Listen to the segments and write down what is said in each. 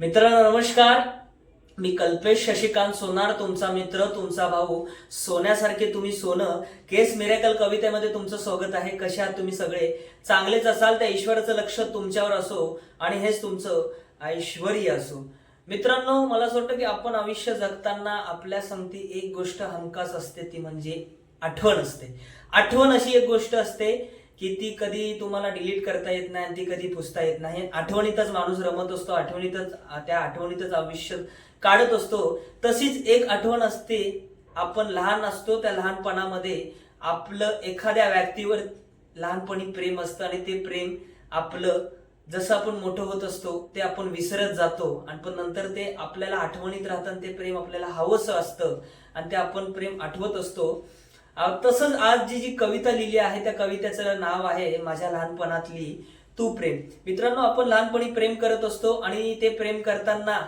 मित्रांनो नमस्कार. मी कल्पेश शशिकांत सोनार तुमचा मित्र तुमचा भाऊ. सोन्यासारखे तुम्ही सोनं. केस मिरेकल कवितेमध्ये तुमचं स्वागत आहे. कशा आहात तुम्ही सगळे? चांगलेच असाल त्या ईश्वराचं लक्ष तुमच्यावर असो आणि हेच तुमचं ऐश्वर्य असो. मित्रांनो मला असं वाटतं की आपण आयुष्य जगताना आपल्या संगती एक गोष्ट हमखास असते ती म्हणजे आठवण असते. आठवण अशी एक गोष्ट असते की ती कधी तुम्हाला डिलीट करता येत नाही आणि ती कधी पुसता येत नाही. आठवणीतच माणूस रमत असतो आठवणीतच त्या आठवणीतच आयुष्य काढत असतो. तशीच एक आठवण असते आपण लहान असतो त्या लहानपणामध्ये आपलं एखाद्या व्यक्तीवर लहानपणी प्रेम असतं आणि ते प्रेम आपलं जसं आपण मोठं होत असतो ते आपण विसरत जातो. आणि पण नंतर ते आपल्याला आठवणीत राहतं आणि ते प्रेम आपल्याला हवंसं असतं. आणि ते आपण प्रेम आठवत असतो. तसंच आज जी जी कविता लिहिली आहे त्या कवितेचं नाव आहे माझ्या लहानपणातली तू प्रेम. मित्रांनो आपण लहानपणी प्रेम करत असतो आणि ते प्रेम करताना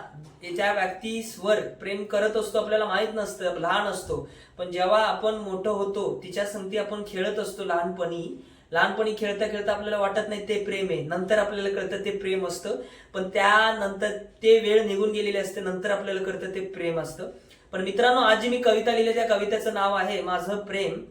ज्या व्यक्तीवर प्रेम करत असतो आपल्याला माहीत नसतं लहान असतो. पण जेव्हा आपण मोठं होतो तिच्या संगती आपण खेळत असतो लहानपणी. लहानपणी खेळता खेळता आपल्याला वाटत नाही ते प्रेम आहे. नंतर आपल्याला कळतं ते प्रेम असतं. पण त्यानंतर ते वेळ निघून गेलेली असते नंतर आपल्याला कळतं ते प्रेम असतं. पण मित्रांनो आज जी मी कविता लिहिली त्या कवितेचं नाव आहे माझं प्रेम.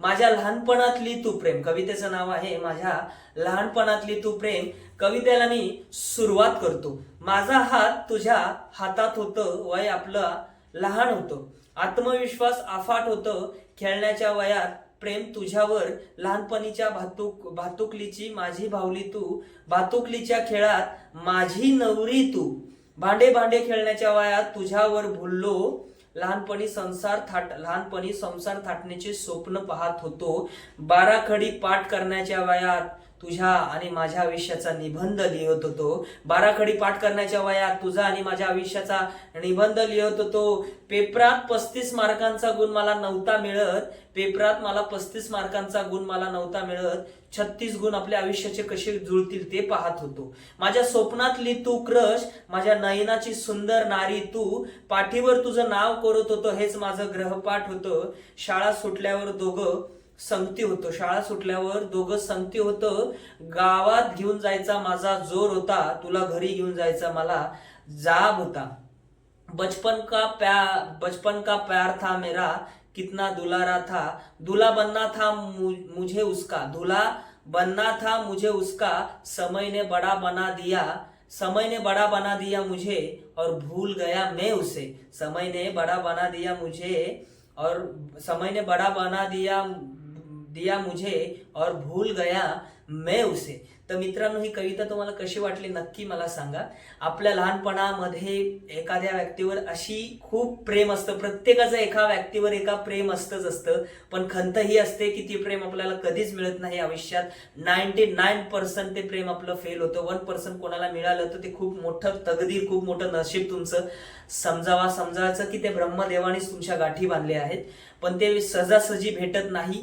माझ्या लहानपणातली तू प्रेम. कवितेचं नाव आहे माझ्या लहानपणातली तू प्रेम. कवितेला मी सुरुवात करतो. माझा हात तुझ्या हातात होतं वय आपलं लहान होतं. आत्मविश्वास अफाट होतं खेळण्याच्या वयात प्रेम तुझ्यावर लहानपणीच्या भातुक भातुकलीची माझी भावली तू. भातुकलीच्या खेळात माझी नवरी तू. भांडे भांडे खेळण्याच्या वयात तुझ्यावर भुललो. लहानपणी संसार थाट लहानपणी संसार थाटण्याचे स्वप्न पाहत होतो. बाराखडी पाठ करण्याच्या वयात तुझ्या आणि माझ्या आयुष्याचा निबंध लिहित होतो. बाराखडी पाठ करण्याच्या वयात तुझा आणि माझ्या आयुष्याचा निबंध लिहित होतो. पेपरात पस्तीस मार्कांचा गुण मला नव्हता मिळत. पेपरात मला पस्तीस मार्कांचा गुण मला नव्हता मिळत. छत्तीस गुण आपल्या आयुष्याचे कसे जुळतील ते पाहत होतो. माझ्या स्वप्नातली तू क्रश माझ्या नयनाची सुंदर नारी तू. पाठीवर तुझं नाव करत होतं हेच माझं ग्रहपाठ होतं. शाळा सुटल्यावर दोघं संगती होतो. शाळा सुटल्यावर दोघं संगती होतं. गावात घेऊन जायचा माझा जोर होता. तुला घरी घेऊन जायचा मला जाब होता. बचपन का प्यार बचपन का प्यार था मेरा? कितना दुलारा था? दुला बनना था मुझे उसका. दुला बनना था मुझे उसका. समय ने बड़ा बना दिया. समय ने बड़ा बना दिया मुझे और भूल गया मैं उसे. समय ने बड़ा बना दिया मुझे और समय ने बड़ा बना दिया दिया मुझे और भूल गया मैं उसे. तर मित्रांनो ही कविता तुम्हाला कशी वाटली नक्की मला सांगा. आपल्या लहानपणामध्ये एखाद्या व्यक्तीवर अशी खूप प्रेम असतं. प्रत्येकाचं एका व्यक्तीवर एका प्रेम असतंच असतं. पण खंत ही असते की ती प्रेम आपल्याला कधीच मिळत नाही. आयुष्यात नाईन्टी नाईन पर्सेंट ते प्रेम आपलं फेल होतं. वन पर्सेंट कोणाला मिळालं तर ते खूप मोठं तगदीर खूप मोठं नशीब तुमचं. समजावा समजायचं की ते ब्रह्मदेवानेच तुमच्या गाठी बांधले आहेत. पण ते सहजासहजी भेटत नाही.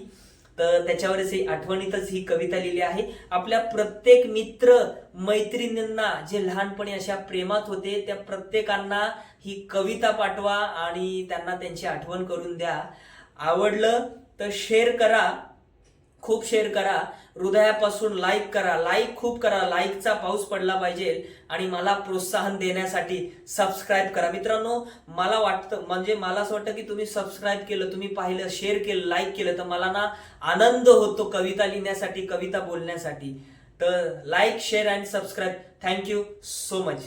तर त्याच्यावरच ही आठवणीतच ही कविता लिहिली आहे. आपल्या प्रत्येक मित्र मैत्रिणींना जे लहानपणी अशा प्रेमात होते त्या प्रत्येकांना ही कविता पाठवा आणि त्यांना त्यांची आठवण करून द्या. आवडलं तर शेअर करा. खूप शेअर करा. हृदयापासून लाईक करा. लाईक खूप करा. लाईकचा पाऊस पडला पाहिजे. आणि मला प्रोत्साहन देण्यासाठी सबस्क्राईब करा. मित्रांनो मला वाटतं म्हणजे मला असं वाटतं की तुम्ही सबस्क्राईब केलं तुम्ही पाहिलं शेअर केलं लाईक केलं तर मला ना आनंद होतो कविता लिहिण्यासाठी कविता बोलण्यासाठी. तर like share and subscribe thank you so much